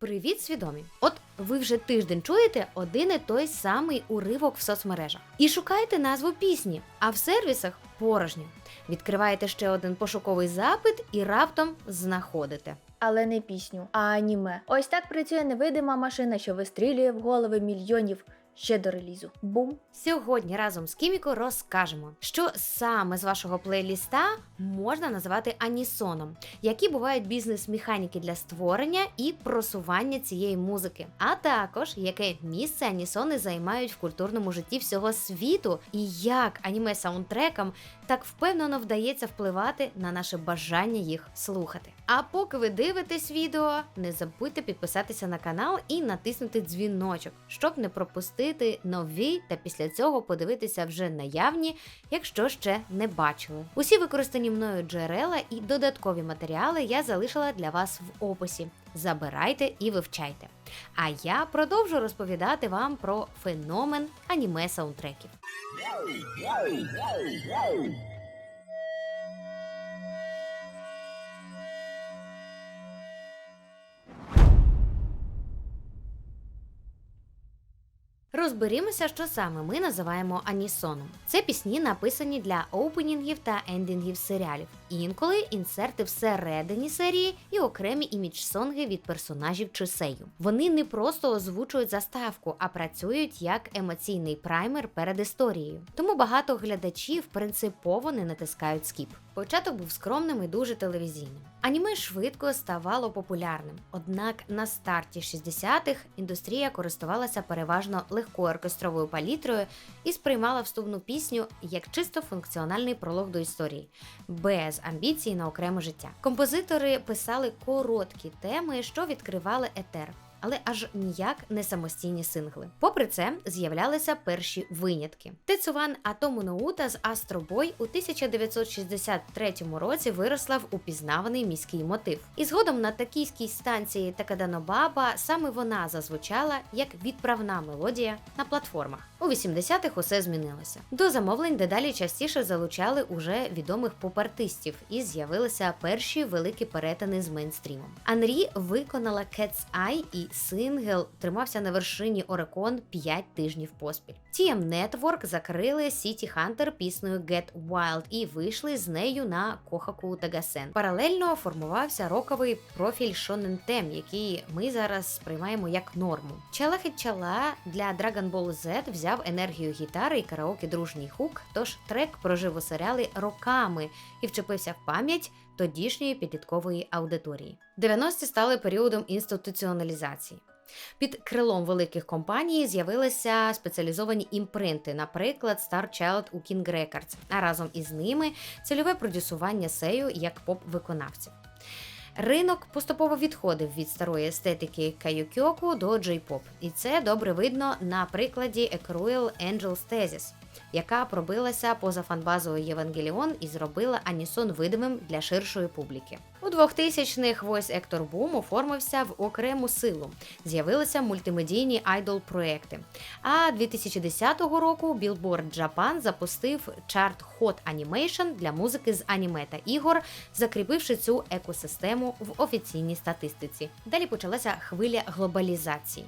Привіт, свідомі! От ви вже тиждень чуєте один і той самий уривок в соцмережах і шукаєте назву пісні, а в сервісах порожньо. Відкриваєте ще один пошуковий запит і раптом знаходите. Але не пісню, а аніме. Ось так працює невидима машина, що вистрілює в голови мільйонів ще до релізу. Бум! Сьогодні разом з Кіміко розкажемо, що саме з вашого плейліста можна називати анісоном, які бувають бізнес-механіки для створення і просування цієї музики, а також яке місце анісони займають в культурному житті всього світу, і як аніме саундтрекам так впевнено вдається впливати на наше бажання їх слухати. А поки ви дивитесь відео, не забудьте підписатися на канал і натиснути дзвіночок, щоб не пропустити нові та після цього подивитися вже наявні, якщо ще не бачили. Усі використані мною джерела і додаткові матеріали я залишила для вас в описі. Забирайте і вивчайте. А я продовжу розповідати вам про феномен аніме саундтреків. Розберімося, що саме ми називаємо анісоном. Це пісні, написані для опенінгів та ендингів серіалів. Інколи інсерти всередині серії і окремі імідж-сонги від персонажів чи сею. Вони не просто озвучують заставку, а працюють як емоційний праймер перед історією. Тому багато глядачів принципово не натискають скіп. Початок був скромним і дуже телевізійним. Аніме швидко ставало популярним, однак на старті 60-х індустрія користувалася переважно легкою оркестровою палітрою і сприймала вступну пісню як чисто функціональний пролог до історії, без амбіцій на окреме життя. Композитори писали короткі теми, що відкривали етер. Але аж ніяк не самостійні сингли. Попри це, з'являлися перші винятки. Тецуван Атому Ноута з Астробой у 1963 році виросла в упізнаваний міський мотив. І згодом на токійській станції Такаданобаба саме вона зазвучала як відправна мелодія на платформах. У 80-х усе змінилося. До замовлень дедалі частіше залучали уже відомих поп-артистів, і з'явилися перші великі перетини з мейнстрімом. Анрі виконала Cat's Eye і сингл тримався на вершині Орекон 5 тижнів поспіль. TM Network закрили City Hunter піснею Get Wild і вийшли з нею на Кохаку Тагасен. Паралельно формувався роковий профіль Tem, який ми зараз сприймаємо як норму. Чала Чала для Dragon Ball Z взяв енергію гітари і караоке дружній хук, тож трек прожив у серіалі роками і вчепився в пам'ять тодішньої підліткової аудиторії. 90-ті стали періодом інституціоналізації. Під крилом великих компаній з'явилися спеціалізовані імпринти, наприклад, Star Child у King Records, а разом із ними цільове продюсування сею як поп-виконавців. Ринок поступово відходив від старої естетики кайокьоку до джей-поп, і це добре видно на прикладі Екруел Angels Thesis, яка пробилася поза фанбазою Євангеліон і зробила Анісон видимим для ширшої публіки. У 2000-х Voice Actor Boom оформився в окрему силу. З'явилися мультимедійні айдол проекти. А 2010 року Billboard Japan запустив чарт Hot Animation для музики з аніме та ігор, закріпивши цю екосистему в офіційній статистиці. Далі почалася хвиля глобалізації.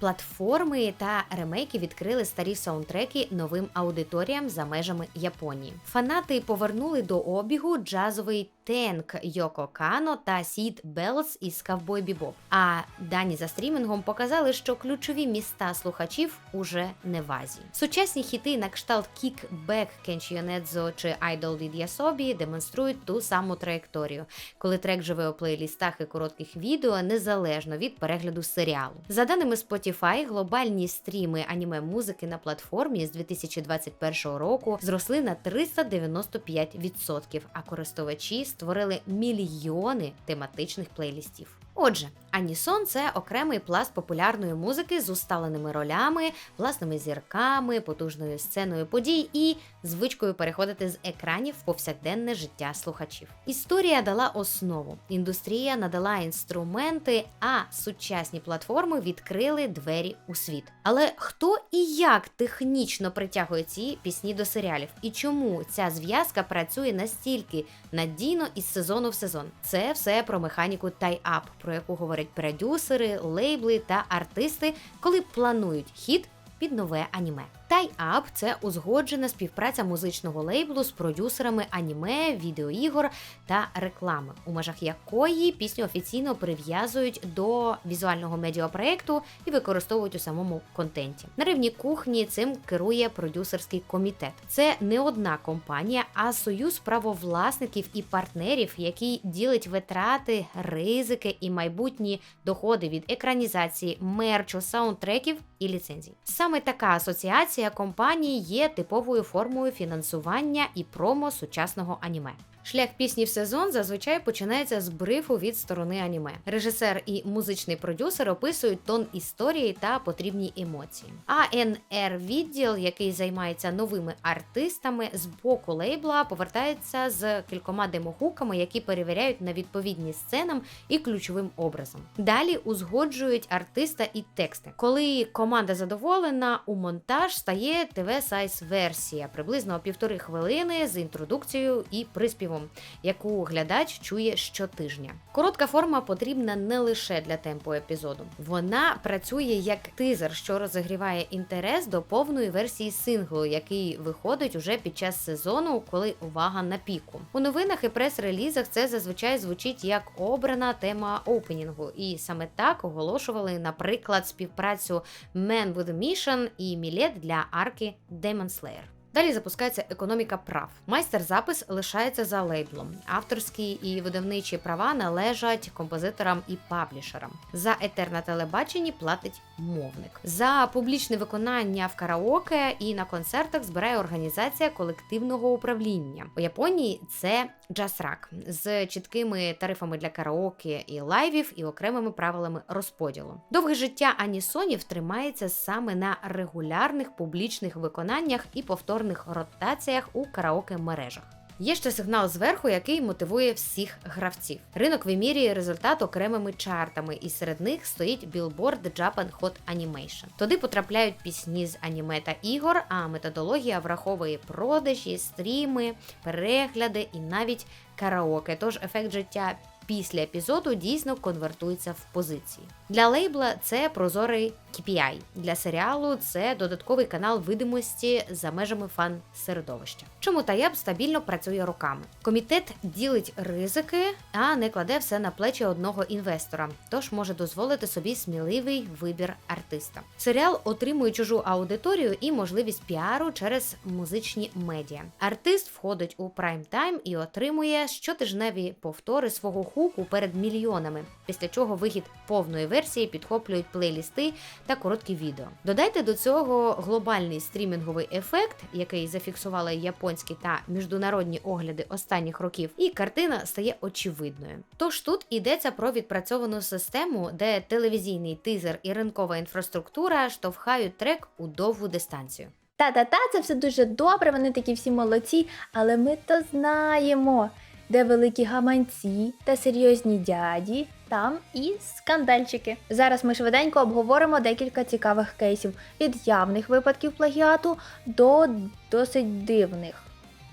Платформи та ремейки відкрили старі саундтреки новим аудиторіям за межами Японії. Фанати повернули до обігу джазовий Тенк Йоко Кано та Сід Белс із Ковбой Бібоп. А дані за стрімінгом показали, що ключові міста слухачів уже не в Азії. Сучасні хіти на кшталт Кік Бек Кенчіонедзо чи Айдол від Ясобі демонструють ту саму траєкторію, коли трек живе у плейлістах і коротких відео незалежно від перегляду серіалу. За даними Spotify, глобальні стріми аніме музики на платформі з 2021 року зросли на 395%, а користувачі створили мільйони тематичних плейлістів. Отже, Анісон це окремий пласт популярної музики з усталеними ролями, власними зірками, потужною сценою подій і звичкою переходити з екранів в повсякденне життя слухачів. Історія дала основу, індустрія надала інструменти, а сучасні платформи відкрили двері у світ. Але хто і як технічно притягує ці пісні до серіалів, і чому ця зв'язка працює настільки надійно із сезону в сезон? Це все про механіку тай-ап про яку говорять продюсери, лейбли та артисти, коли планують хід під нове аніме. Тай-ап це узгоджена співпраця музичного лейблу з продюсерами аніме, відеоігор та реклами, у межах якої пісню офіційно прив'язують до візуального медіапроекту і використовують у самому контенті. На рівні кухні цим керує продюсерський комітет. Це не одна компанія, а союз правовласників і партнерів, який ділить витрати, ризики і майбутні доходи від екранізації, мерчу, саундтреків і ліцензій. Саме така асоціація компаній є типовою формою фінансування і промо сучасного аніме. Шлях пісні в сезон зазвичай починається з брифу від сторони аніме. Режисер і музичний продюсер описують тон історії та потрібні емоції. А НР відділ, який займається новими артистами, з боку лейбла повертається з кількома демогуками, які перевіряють на відповідність сценам і ключовим образом. Далі узгоджують артиста і тексти. Коли команда задоволена, у монтаж стає тв сайз версія приблизно півтори хвилини з інтродукцією і приспівом, яку глядач чує щотижня. Коротка форма потрібна не лише для темпу епізоду. Вона працює як тизер, що розігріває інтерес до повної версії синглу, який виходить уже під час сезону, коли увага на піку. У новинах і прес-релізах це зазвичай звучить як обрана тема опенінгу, і саме так оголошували, наприклад, співпрацю Man with Mission і Мілет для арки Demon Slayer. Далі запускається економіка прав. Майстер-запис лишається за лейблом. Авторські і видавничі права належать композиторам і паблішерам. За етер на телебаченні платить мовник. За публічне виконання в караоке і на концертах збирає організація колективного управління. У Японії це джаз-рак з чіткими тарифами для караоке і лайвів і окремими правилами розподілу. Довге життя анісонів тримається саме на регулярних публічних виконаннях і повторних ротаціях у караоке мережах. Є ще сигнал зверху, який мотивує всіх гравців. Ринок вимірює результат окремими чартами, і серед них стоїть Billboard Japan Hot Animation. Туди потрапляють пісні з аніме та ігор, а методологія враховує продажі, стріми, перегляди і навіть караоке. Тож ефект життя після епізоду дійсно конвертується в позиції. Для лейбла це прозорий KPI. Для серіалу це додатковий канал видимості за межами фан-середовища. Чому Таяб стабільно працює роками? Комітет ділить ризики, а не кладе все на плечі одного інвестора, тож може дозволити собі сміливий вибір артиста. Серіал отримує чужу аудиторію і можливість піару через музичні медіа. Артист входить у прайм-тайм і отримує щотижневі повтори свого хуку перед мільйонами, після чого вихід повної версії підхоплюють плейлісти та короткі відео. Додайте до цього глобальний стрімінговий ефект, який зафіксували японські та міжнародні огляди останніх років, і картина стає очевидною. Тож тут йдеться про відпрацьовану систему, де телевізійний тизер і ринкова інфраструктура штовхають трек у довгу дистанцію. Та-та-та, це все дуже добре, вони такі всі молодці, але ми то знаємо, де великі гаманці та серйозні дяді, там і скандальчики. Зараз ми швиденько обговоримо декілька цікавих кейсів від явних випадків плагіату до досить дивних.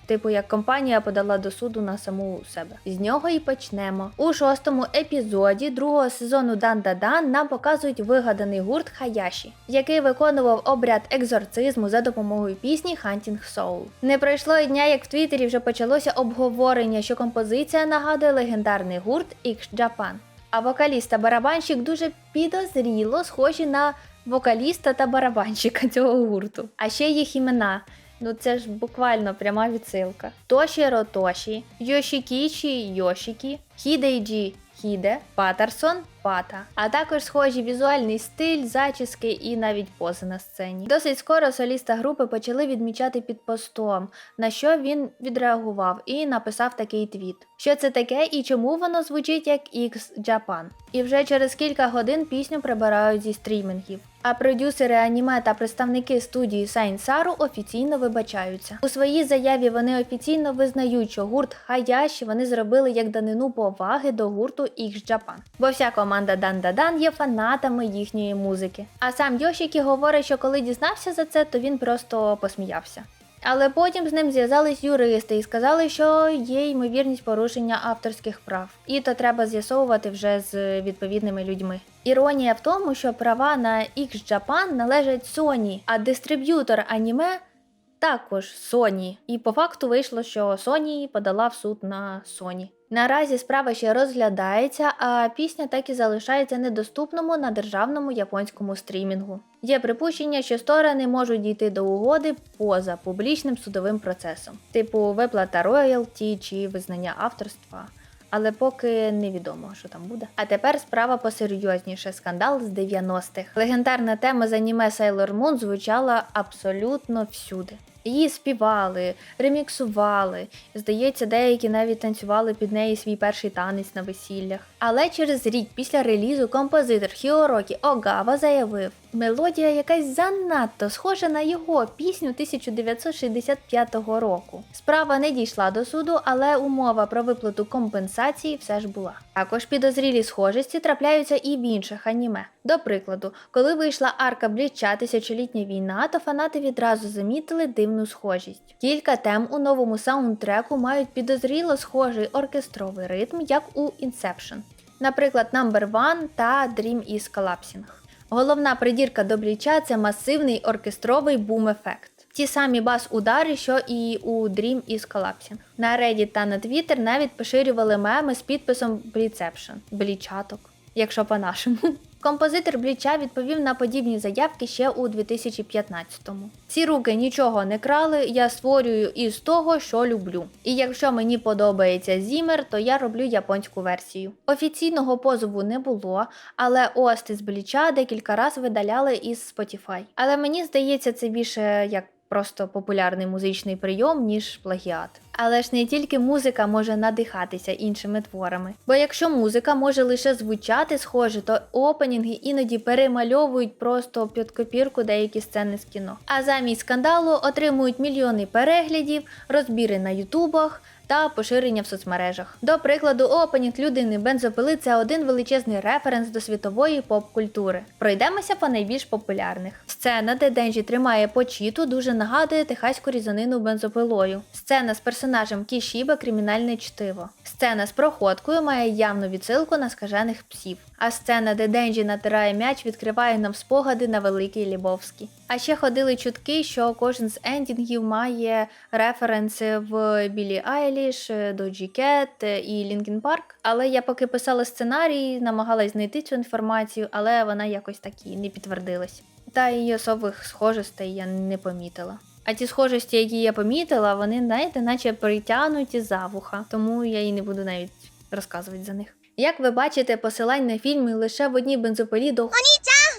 Типу, як компанія подала до суду на саму себе. З нього і почнемо. У шостому епізоді другого сезону Дан Дан нам показують вигаданий гурт Хаяші, який виконував обряд екзорцизму за допомогою пісні Hunting Soul. Не пройшло і дня, як в Твіттері вже почалося обговорення, що композиція нагадує легендарний гурт X Japan. А вокаліст та барабанщик дуже підозріло схожі на вокаліста та барабанщика цього гурту. А ще їх імена. Ну це ж буквально пряма відсилка. Тоші Ротоші, Йошікічі Йошікі, Хідейджі Хіде, Патерсон Пата, а також схожі візуальний стиль, зачіски і навіть пози на сцені. Досить скоро соліста групи почали відмічати під постом, на що він відреагував і написав такий твіт. Що це таке і чому воно звучить як X Japan. І вже через кілька годин пісню прибирають зі стрімінгів. А продюсери аніме та представники студії Сайн Сару офіційно вибачаються. У своїй заяві вони офіційно визнають, що гурт Хаяші вони зробили як данину поваги до гурту X Japan. Бо вся команда Дан Дан є фанатами їхньої музики. А сам Йошікі говорить, що коли дізнався за це, то він просто посміявся. Але потім з ним зв'язались юристи і сказали, що є ймовірність порушення авторських прав, і то треба з'ясовувати вже з відповідними людьми. Іронія в тому, що права на X Japan належать Sony, а дистриб'ютор аніме також Sony. І по факту вийшло, що Sony подала в суд на Sony. Наразі справа ще розглядається, а пісня так і залишається недоступному на державному японському стрімінгу. Є припущення, що сторони можуть дійти до угоди поза публічним судовим процесом, типу виплата роялті чи визнання авторства. Але поки невідомо, що там буде. А тепер справа посерйозніше скандал з 90-х. Легендарна тема з аніме Sailor Moon звучала абсолютно всюди. Її співали, реміксували. Здається, деякі навіть танцювали під неї свій перший танець на весіллях. Але через рік після релізу композитор Хіорокі Огава заявив, мелодія якась занадто схожа на його пісню 1965 року. Справа не дійшла до суду, але умова про виплату компенсації все ж була. Також підозрілі схожості трапляються і в інших аніме. До прикладу, коли вийшла арка Бліча Тисячолітня війна, то фанати відразу замітили дивну схожість. Кілька тем у новому саундтреку мають підозріло схожий оркестровий ритм, як у Inception. Наприклад, Number One та Dream is Collapsing. Головна придірка до бліча це масивний оркестровий бум-ефект. Ті самі бас-удари, що і у Dream із Collapsing. На Reddit та на Twitter навіть поширювали меми з підписом Бліцепшн блічаток, якщо по-нашому. Композитор Бліча відповів на подібні заявки ще у 2015-му. Ці руки нічого не крали, я створюю із того, що люблю. І якщо мені подобається Зімер, то я роблю японську версію. Офіційного позову не було, але ости з Бліча декілька разів видаляли із Spotify. Але мені здається, це більше як просто популярний музичний прийом, ніж плагіат. Але ж не тільки музика може надихатися іншими творами. Бо якщо музика може лише звучати схоже, то опенінги іноді перемальовують просто під копірку деякі сцени з кіно. А замість скандалу отримують мільйони переглядів, розбіри на ютубах. Та поширення в соцмережах. До прикладу, опенінг людини бензопили це один величезний референс до світової поп-культури. Пройдемося по найбільш популярних. Сцена, де Денджі тримає почіту, дуже нагадує техаську різанину бензопилою. Сцена з персонажем Кішіба кримінальне чтиво. Сцена з проходкою має явну відсилку на скажених псів. А сцена, де Денджі натирає м'яч, відкриває нам спогади на Великий Лібовський. А ще ходили чутки, що кожен з ендінгів має референси в Білі Айліш, Доджі Кет і Лінкін Парк. Але я поки писала сценарій, намагалась знайти цю інформацію, але вона якось так і не підтвердилась. Та і особих схожостей я не помітила. А ті схожості, які я помітила, вони, знаєте, наче притягнуті за вуха, тому я і не буду навіть розказувати за них. Як ви бачите, посилань на фільми лише в одній бензопилі до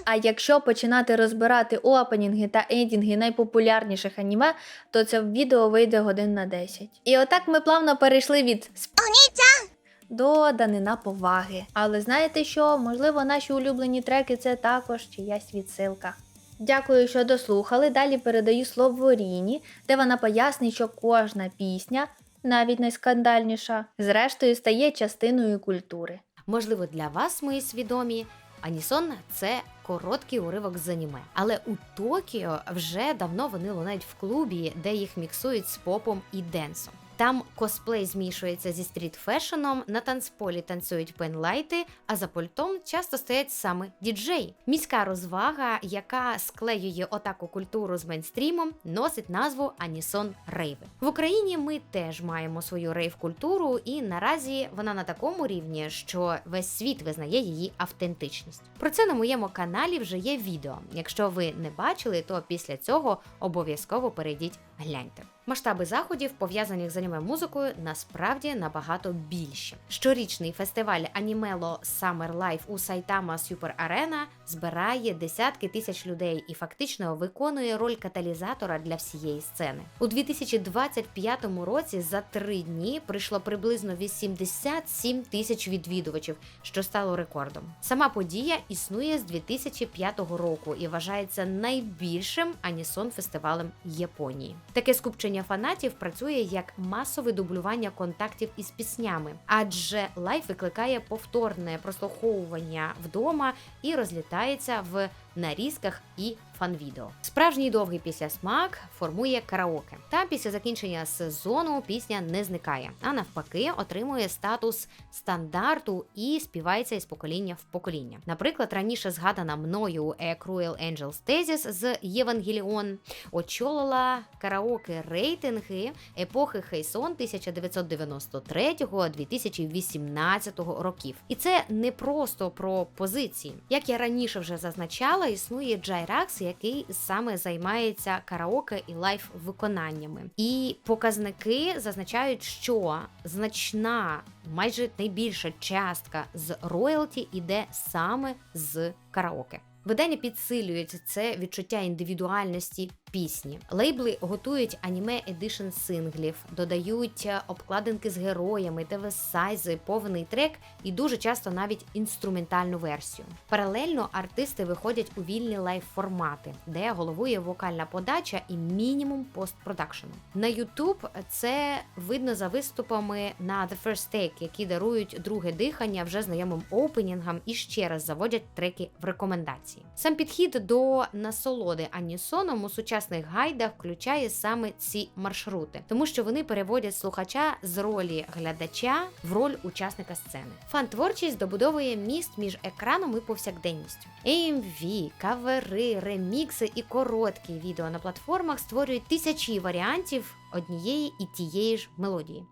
а якщо починати розбирати опенінги та ендінги найпопулярніших аніме, то це відео вийде годин на 10. І отак ми плавно перейшли від «Споніця» до данина поваги. Але знаєте що? Можливо, наші улюблені треки це також чиясь відсилка. Дякую, що дослухали. Далі передаю слово Ріні, де вона пояснить, що кожна пісня, навіть найскандальніша, зрештою стає частиною культури. Можливо, для вас, мої свідомі, Анісон це короткий уривок з аніме. Але у Токіо вже давно вони лунають в клубі, де їх міксують з попом і денсом. Там косплей змішується зі стрітфешеном, на танцполі танцюють пенлайти, а за пультом часто стоять саме діджеї. Міська розвага, яка склеює отаку культуру з мейнстрімом, носить назву Анісон Рейви. В Україні ми теж маємо свою рейв-культуру, і наразі вона на такому рівні, що весь світ визнає її автентичність. Про це на моєму каналі вже є відео. Якщо ви не бачили, то після цього обов'язково перейдіть гляньте. Масштаби заходів, пов'язаних з аніме музикою, насправді набагато більші. Щорічний фестиваль Анімело Summer Life у Сайтама Супер Арена збирає десятки тисяч людей і фактично виконує роль каталізатора для всієї сцени. У 2025 році за три дні прийшло приблизно 87 тисяч відвідувачів, що стало рекордом. Сама подія існує з 2005 року і вважається найбільшим анісон фестивалем Японії. Таке скупчення фанатів працює як масове дублювання контактів із піснями, адже лайф викликає повторне прослуховування вдома і розлітається в нарізках і фан-відео. Справжній довгий післясмак формує караоке. Та після закінчення сезону пісня не зникає, а навпаки, отримує статус стандарту і співається із покоління в покоління. Наприклад, раніше згадана мною A Cruel Angels Thesis з Євангеліон очолила караоке рейтинги епохи Хейсон 1993-2018 років. І це не просто про позиції. Як я раніше вже зазначала, існує Джайракс, який саме займається караоке і лайф виконаннями. І показники зазначають, що значна, майже найбільша частка з роялті іде саме з караоке. Видання підсилюють це відчуття індивідуальності пісні. Лейбли готують аніме едишн синглів, додають е, обкладинки з героями, ТВ-сайзи, повний трек і дуже часто навіть інструментальну версію. Паралельно артисти виходять у вільні лайв-формати, де головує вокальна подача і мінімум постпродакшену. На YouTube це видно за виступами на The First Take, які дарують друге дихання вже знайомим опенінгам і ще раз заводять треки в рекомендації. Сам підхід до насолоди анісоном у сучасних гайдах включає саме ці маршрути, тому що вони переводять слухача з ролі глядача в роль учасника сцени. Фан-творчість добудовує міст між екраном і повсякденністю. AMV, кавери, ремікси і короткі відео на платформах створюють тисячі варіантів однієї і тієї ж мелодії.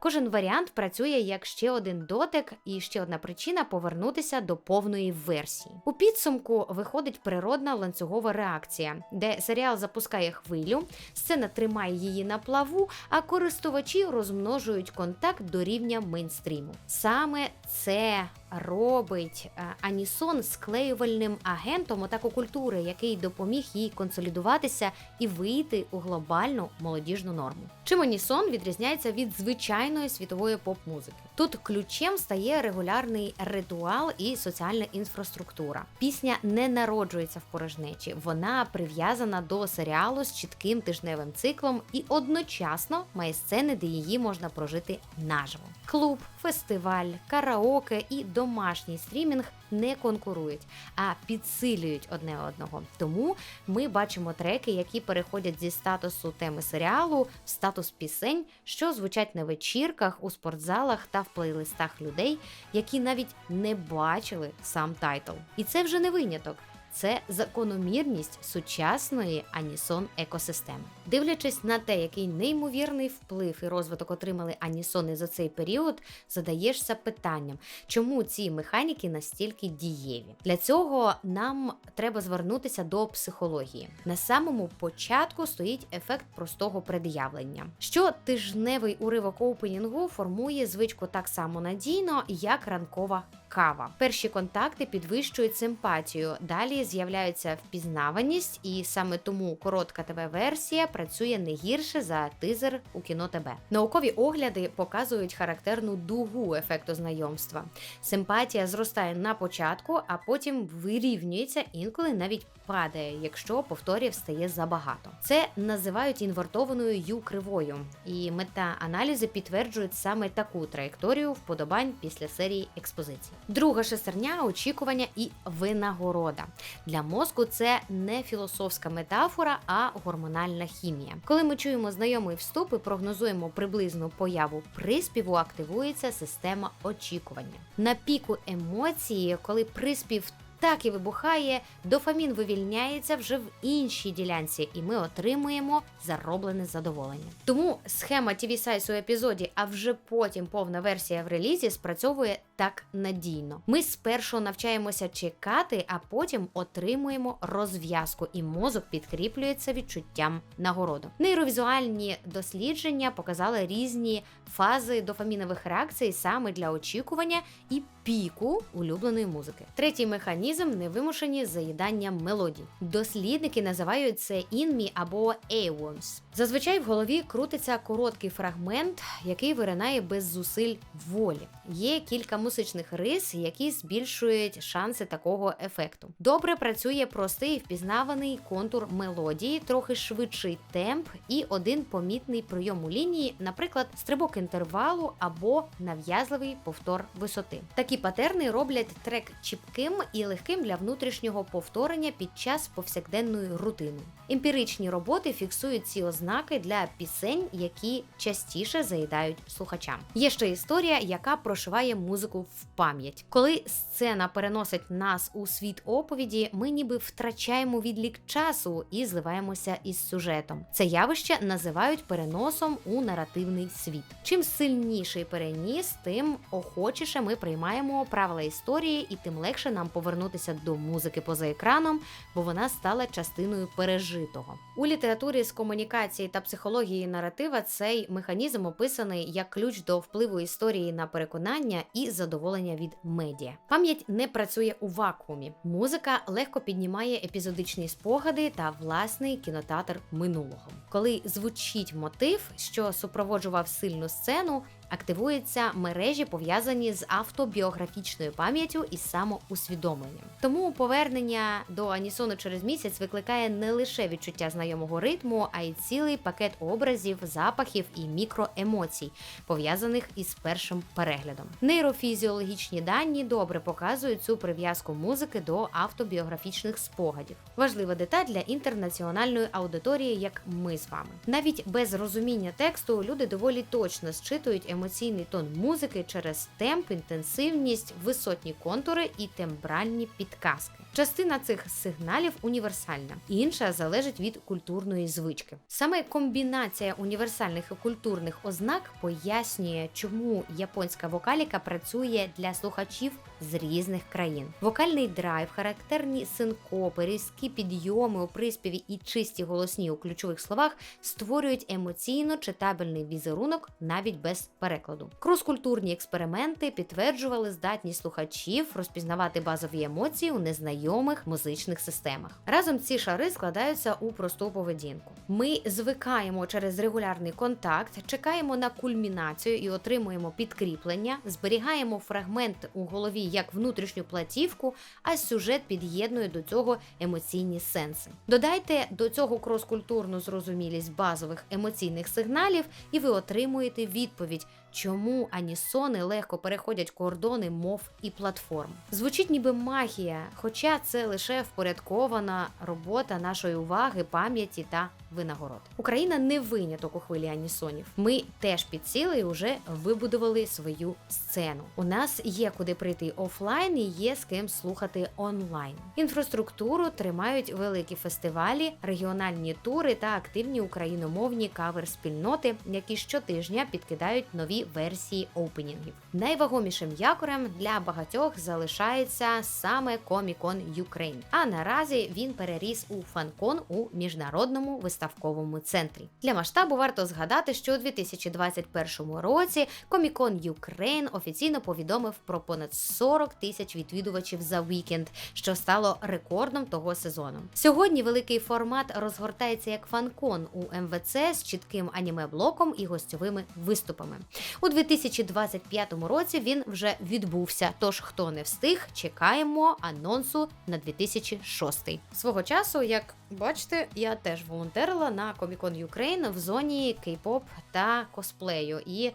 Кожен варіант працює як ще один дотик і ще одна причина повернутися до повної версії. У підсумку виходить природна ланцюгова реакція, де серіал запускає хвилю, сцена тримає її на плаву, а користувачі розмножують контакт до рівня мейнстріму. Саме це робить е, Анісон склеювальним агентом атаку культури, який допоміг їй консолідуватися і вийти у глобальну молодіжну норму. Чим Анісон відрізняється від звичайної світової поп-музики? Тут ключем стає регулярний ритуал і соціальна інфраструктура. Пісня не народжується в порожнечі, вона прив'язана до серіалу з чітким тижневим циклом і одночасно має сцени, де її можна прожити наживо. Клуб, фестиваль, караоке і домашній стрімінг не конкурують, а підсилюють одне одного. Тому ми бачимо треки, які переходять зі статусу теми серіалу в статус пісень, що звучать на вечірках, у спортзалах та в плейлистах людей, які навіть не бачили сам тайтл. І це вже не виняток. Це закономірність сучасної анісон екосистеми. Дивлячись на те, який неймовірний вплив і розвиток отримали анісони за цей період, задаєшся питанням, чому ці механіки настільки дієві. Для цього нам треба звернутися до психології. На самому початку стоїть ефект простого пред'явлення. Що тижневий уривок опенінгу формує звичку так само надійно, як ранкова кава. Перші контакти підвищують симпатію. Далі з'являється впізнаваність, і саме тому коротка ТВ-версія працює не гірше за тизер у кіно ТБ. Наукові огляди показують характерну дугу ефекту знайомства. Симпатія зростає на початку, а потім вирівнюється, інколи навіть падає, якщо повторів стає забагато. Це називають інвертованою ю кривою, і мета-аналізи підтверджують саме таку траєкторію вподобань після серії експозицій. Друга шестерня очікування і винагорода. Для мозку це не філософська метафора, а гормональна хімія. Коли ми чуємо знайомий вступ і прогнозуємо приблизну появу приспіву, активується система очікування. На піку емоції, коли приспів так і вибухає, дофамін вивільняється вже в іншій ділянці, і ми отримуємо зароблене задоволення. Тому схема TV Size у епізоді, а вже потім повна версія в релізі спрацьовує так надійно. Ми спершу навчаємося чекати, а потім отримуємо розв'язку, і мозок підкріплюється відчуттям нагороду. Нейровізуальні дослідження показали різні фази дофамінових реакцій саме для очікування і піку улюбленої музики. Третій механізм невимушені заїдання мелодій. Дослідники називають це інмі або earworms. Зазвичай в голові крутиться короткий фрагмент, який виринає без зусиль волі. Є кілька музичних рис, які збільшують шанси такого ефекту. Добре працює простий впізнаваний контур мелодії, трохи швидший темп і один помітний прийом у лінії, наприклад, стрибок інтервалу або нав'язливий повтор висоти. Такі патерни роблять трек чіпким і легким для внутрішнього повторення під час повсякденної рутини. Емпіричні роботи фіксують ці ознаки для пісень, які частіше заїдають слухачам. Є ще історія, яка прошиває музику в пам'ять. Коли сцена переносить нас у світ оповіді, ми ніби втрачаємо відлік часу і зливаємося із сюжетом. Це явище називають переносом у наративний світ. Чим сильніший переніс, тим охочіше ми приймаємо правила історії, і тим легше нам повернутися до музики поза екраном, бо вона стала частиною пережитого. У літературі з комунікації та психології наратива цей механізм описаний як ключ до впливу історії на переконання і задоволення від медіа. Пам'ять не працює у вакуумі. Музика легко піднімає епізодичні спогади та власний кінотеатр минулого. Коли звучить мотив, що супроводжував сильну сцену, активуються мережі, пов'язані з автобіографічною пам'яттю і самоусвідомленням. Тому повернення до Анісону через місяць викликає не лише відчуття знайомого ритму, а й цілий пакет образів, запахів і мікроемоцій, пов'язаних із першим переглядом. Нейрофізіологічні дані добре показують цю прив'язку музики до автобіографічних спогадів. Важлива деталь для інтернаціональної аудиторії, як ми з вами. Навіть без розуміння тексту люди доволі точно зчитують емоційний тон музики через темп, інтенсивність, висотні контури і тембральні підказки. Частина цих сигналів універсальна, інша залежить від культурної звички. Саме комбінація універсальних і культурних ознак пояснює, чому японська вокаліка працює для слухачів з різних країн. Вокальний драйв, характерні синкопи, різкі підйоми у приспіві і чисті голосні у ключових словах створюють емоційно читабельний візерунок навіть без перекладу. Крос-культурні експерименти підтверджували здатність слухачів розпізнавати базові емоції у незнайомих музичних системах. Разом ці шари складаються у просту поведінку. Ми звикаємо через регулярний контакт, чекаємо на кульмінацію і отримуємо підкріплення, зберігаємо фрагмент у голові як внутрішню платівку, а сюжет під'єднує до цього емоційні сенси. Додайте до цього крос-культурну зрозумілість базових емоційних сигналів, і ви отримуєте відповідь. Чому анісони легко переходять кордони мов і платформ? Звучить ніби магія, хоча це лише впорядкована робота нашої уваги, пам'яті та винагород. Україна не виняток у хвилі анісонів. Ми теж підсіли і вже вибудували свою сцену. У нас є куди прийти офлайн і є з ким слухати онлайн. Інфраструктуру тримають великі фестивалі, регіональні тури та активні україномовні кавер-спільноти, які щотижня підкидають нові версії опенінгів. Найвагомішим якорем для багатьох залишається саме Comic-Con Ukraine. А наразі він переріс у фанкон у міжнародному виставковому центрі. Для масштабу варто згадати, що у 2021 році Comic-Con Ukraine офіційно повідомив про понад 40 тисяч відвідувачів за вікенд, що стало рекордом того сезону. Сьогодні великий формат розгортається як фанкон у МВЦ з чітким аніме-блоком і гостьовими виступами. У 2025 році він вже відбувся. Тож, хто не встиг, чекаємо анонсу на 2006. Свого часу, як бачите, я теж волонтерила на Comic-Con Ukraine в зоні кей-поп та косплею. І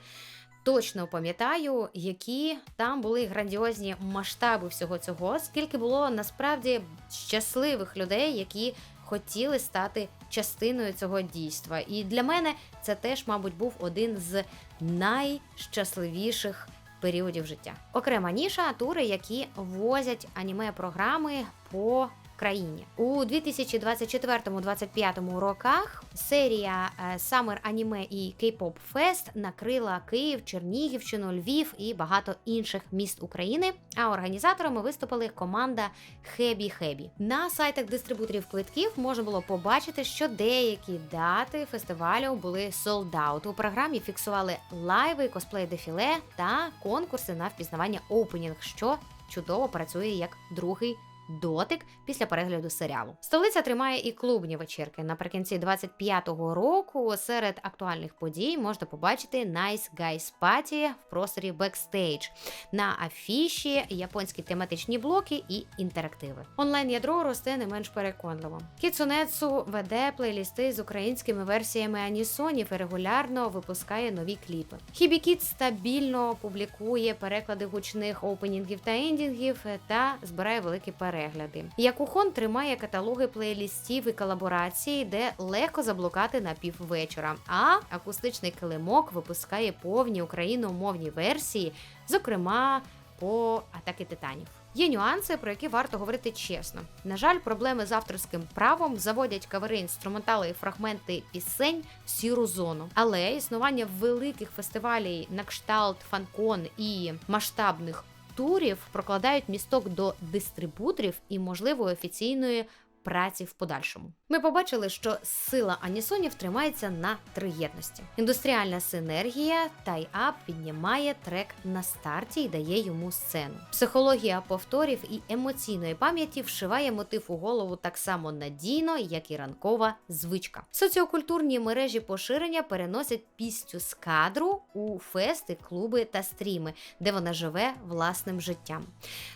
Точно пам'ятаю, які там були грандіозні масштаби всього цього, скільки було насправді щасливих людей, які хотіли стати частиною цього дійства. І для мене це теж, мабуть, був один з найщасливіших періодів життя. Окрема ніша тури, які возять аніме-програми по країні у 2024-2025 роках. Серія е, Summer Anime і K-Pop Fest накрила Київ, Чернігівщину, Львів і багато інших міст України. А організаторами виступили команда Хебі Хебі. На сайтах дистрибуторів квитків можна було побачити, що деякі дати фестивалю були out. У програмі фіксували лайви, косплей дефіле та конкурси на впізнавання опенінг, що чудово працює як другий дотик після перегляду серіалу. Столиця тримає і клубні вечірки. Наприкінці 25-го року серед актуальних подій можна побачити Nice Guys Party в просторі Backstage. На афіші японські тематичні блоки і інтерактиви. Онлайн ядро росте не менш переконливо. Кіцунецу веде плейлісти з українськими версіями анісонів і регулярно випускає нові кліпи. Хібікіт стабільно публікує переклади гучних опенінгів та ендінгів та збирає великі перегляди. Якухон тримає каталоги плейлістів і колаборацій, де легко заблукати на піввечора. А акустичний килимок випускає повні україномовні версії, зокрема по атаки титанів. Є нюанси, про які варто говорити чесно. На жаль, проблеми з авторським правом заводять кавери, інструментали і фрагменти пісень в сіру зону. Але існування великих фестивалів на кшталт фанкон і масштабних турів прокладають місток до дистрибуторів і можливої офіційної праці в подальшому. Ми побачили, що сила анісонів тримається на триєдності. Індустріальна синергія тай-ап піднімає трек на старті і дає йому сцену. Психологія повторів і емоційної пам'яті вшиває мотив у голову так само надійно, як і ранкова звичка. Соціокультурні мережі поширення переносять пісню з кадру у фести, клуби та стріми, де вона живе власним життям.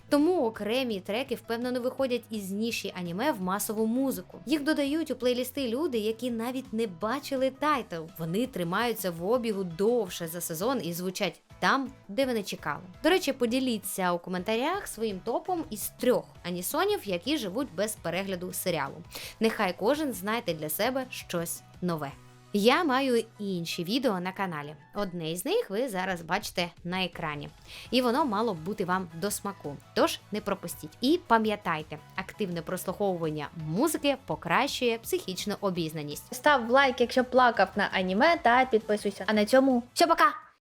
Тому окремі треки впевнено виходять із ніші аніме в масову музику. Їх додають у плейлісти люди, які навіть не бачили тайтл. Вони тримаються в обігу довше за сезон і звучать там, де ви не чекали. До речі, поділіться у коментарях своїм топом із трьох анісонів, які живуть без перегляду серіалу. Нехай кожен знайде для себе щось нове. Я маю інші відео на каналі. Одне з них ви зараз бачите на екрані, і воно мало б бути вам до смаку. Тож не пропустіть. І пам'ятайте, активне прослуховування музики покращує психічну обізнаність. Став лайк, якщо плакав на аніме, та підписуйся. А на цьому все пока!